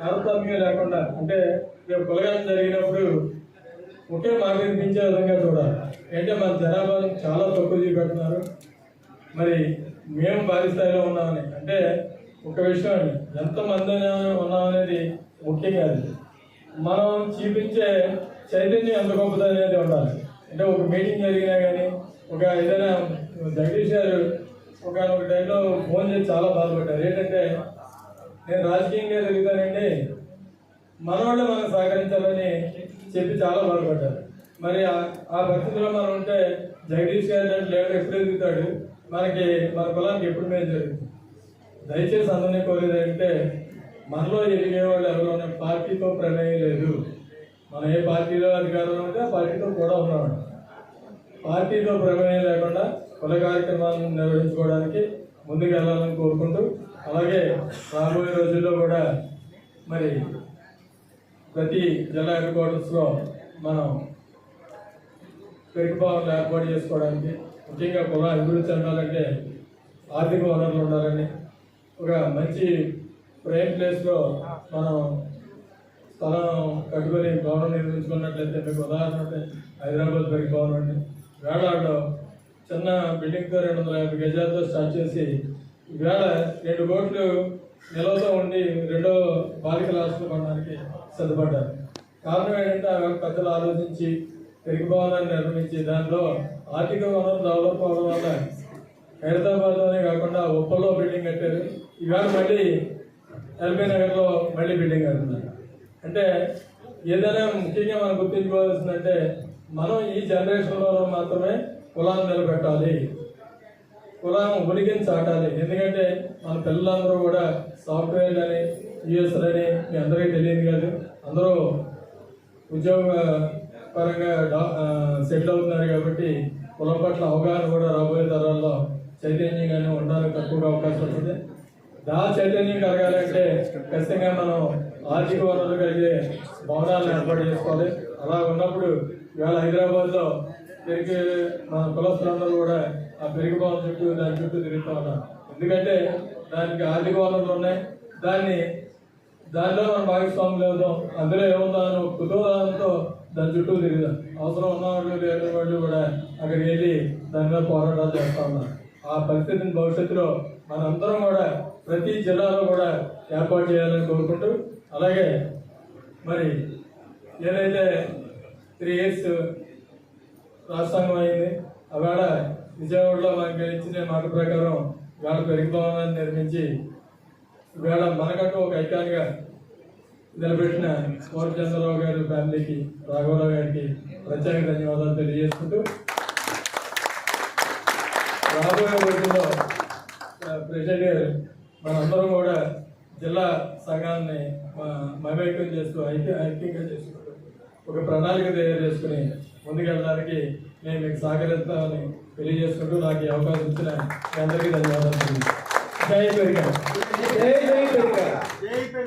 తారతమ్యం లేకుండా అంటే రేపు కులగాలం జరిగినప్పుడు ఒకే మాట వినిపించే విధంగా చూడాలి. అంటే మన జనాభాను చాలా తక్కువ చూపెడుతున్నారు. మరి మేము భారీ స్థాయిలో ఉన్నామని. అంటే ఒక విషయం అండి ఎంతమంది ఉన్నామనేది ముఖ్యం కాదు. మనం చూపించే చైతన్యం ఎంత గొప్పది అనేది ఉండాలి. అంటే ఒక మీటింగ్ జరిగినా కానీ ఒక ఏదైనా జగదీష్ గారు ఒక ఒక టైంలో ఫోన్ చేసి చాలా బాధపడ్డారు. ఏంటంటే నేను రాజకీయంగా తిరుగుతానండి మనవాళ్ళు మనం సహకరించాలని చెప్పి చాలా బాధపడ్డారు. మరి ఆ- ఆ పరిస్థితిలో మనం ఉంటే జగదీష్ గారు లాంటి లీడర్ ఎప్పుడు ఎదుగుతాడు? మనకి మన కులానికి ఎప్పుడు మేము జరుగుతుంది? దయచేసి అందరినీ కోరేది అంటే మనలో ఎదిగే వాళ్ళు ఎవరు ఉన్న పార్టీతో ప్రమేయం లేదు. మనం ఏ పార్టీలో అధికారంలో ఉంటే ఆ పార్టీతో కూడా ఉన్నామండి. పార్టీతో ప్రమేయం లేకుండా కుల కార్యక్రమాలను నిర్వహించుకోవడానికి ముందుకు వెళ్ళాలని కోరుకుంటూ అలాగే రాబోయే రోజుల్లో కూడా మరి ప్రతి జిల్లా హెడ్ క్వార్టర్స్లో మనం పెరుగుబాటులు ఏర్పాటు చేసుకోవడానికి ముఖ్యంగా కుల అభివృద్ధి చెందాలంటే ఆర్థిక వనరులు ఉండాలని ఒక మంచి ప్రైమ్ ప్లేస్లో మనం స్థలం కట్టుకొని భవనం నిర్మించుకున్నట్లయితే మీకు ఉదాహరణ అంటే హైదరాబాద్ పెరిగి భవనం అండి. వేళాడలో చిన్న బిల్డింగ్తో రెండు వందల యాభై గజాలతో స్టార్ట్ చేసి ఈవేళ రెండు కోట్లు నిలవతో ఉండి రెండో బాలికల హాస్టల్ కొనడానికి సిద్ధపడ్డారు. కారణం ఏంటంటే ఆ పెద్దలు ఆలోచించి పెరిగి భవనాన్ని నిర్మించి దానిలో ఆర్థిక వనరులు డెవలప్ అవడం వల్ల హైదరాబాద్లోనే కాకుండా ఉప్పల్లో బిల్డింగ్ కట్టారు. ఈవేళ మళ్ళీ ఎల్బీ నగర్లో మళ్ళీ బిల్డింగ్ కడుతున్నారు. అంటే ఏదైనా ముఖ్యంగా మనం గుర్తించుకోవాల్సిందంటే మనం ఈ జనరేషన్లో మాత్రమే కులాన్ని నిలబెట్టాలి. కులం ఉనికిని చాటాలి ఎందుకంటే మన పిల్లలందరూ కూడా సాఫ్ట్వేర్ అని యూఎస్ఎల్ అని మీ అందరికీ తెలియదు కాదు. అందరూ ఉద్యోగ పరంగా సెటిల్ అవుతున్నారు కాబట్టి కులం పట్ల అవగాహన కూడా రాబోయే తరాల్లో చైతన్యంగానే ఉండడానికి తక్కువగా అవకాశం ఉంటుంది. దా చైతన్యం కలగాలంటే ఖచ్చితంగా మనం ఆర్థిక వనరులు కలిగే భవనాలను ఏర్పాటు చేసుకోవాలి. అలా ఉన్నప్పుడు ఇవాళ హైదరాబాద్లో తిరిగి మన కులస్తులందరూ కూడా ఆ పెరిగి చుట్టూ దాని చుట్టూ తిరుగుతూ ఉన్నారు ఎందుకంటే దానికి ఆర్థిక వనరులు ఉన్నాయి. దాన్ని దానిలో మనం భాగస్వామి లేదు అందులో ఏమవుతామని ఒక కుతూహలంతో దాని చుట్టూ తిరుగుదాం. అవసరం ఉన్నవాళ్ళు లేని వాళ్ళు కూడా అక్కడికి వెళ్ళి దాని మీద పోరాటాలు చేస్తూ ఉన్నారు. ఆ పరిస్థితిని భవిష్యత్తులో మనందరం కూడా ప్రతి జిల్లాలో కూడా ఏర్పాటు చేయాలని కోరుకుంటూ అలాగే మరి ఏదైతే త్రీ ఇయర్స్ రాష్ట్రాంగం అయింది ఆవేళ విజయవాడలో మనకి ఇచ్చిన మాట ప్రకారం ఇవాళ పెరిగిపోవాలని నిర్మించి ఇవాళ మనకంటూ ఒక ఐకాన్గా నిలబెట్టిన కోట చంద్రరావు గారి ఫ్యామిలీకి రాఘవరావు గారికి ప్రత్యేక ధన్యవాదాలు తెలియజేసుకుంటూ రాబోయే రోజుల్లో ప్రెసిడెంట్ గారు మనందరం కూడా జిల్లా సంఘాన్ని మ- మమేకం చేస్తూ ఐక్య ఐక్యంగా చేసుకుంటూ ఒక ప్రణాళిక తయారు చేసుకుని ముందుకెళ్ళడానికి నేను మీకు సహకరిస్తామని తెలియజేసుకుంటూ నాకు ఈ అవకాశం ఇచ్చిన మీ అందరికీ ధన్యవాదాలు. జై పెరిగా జై జై పెరిగా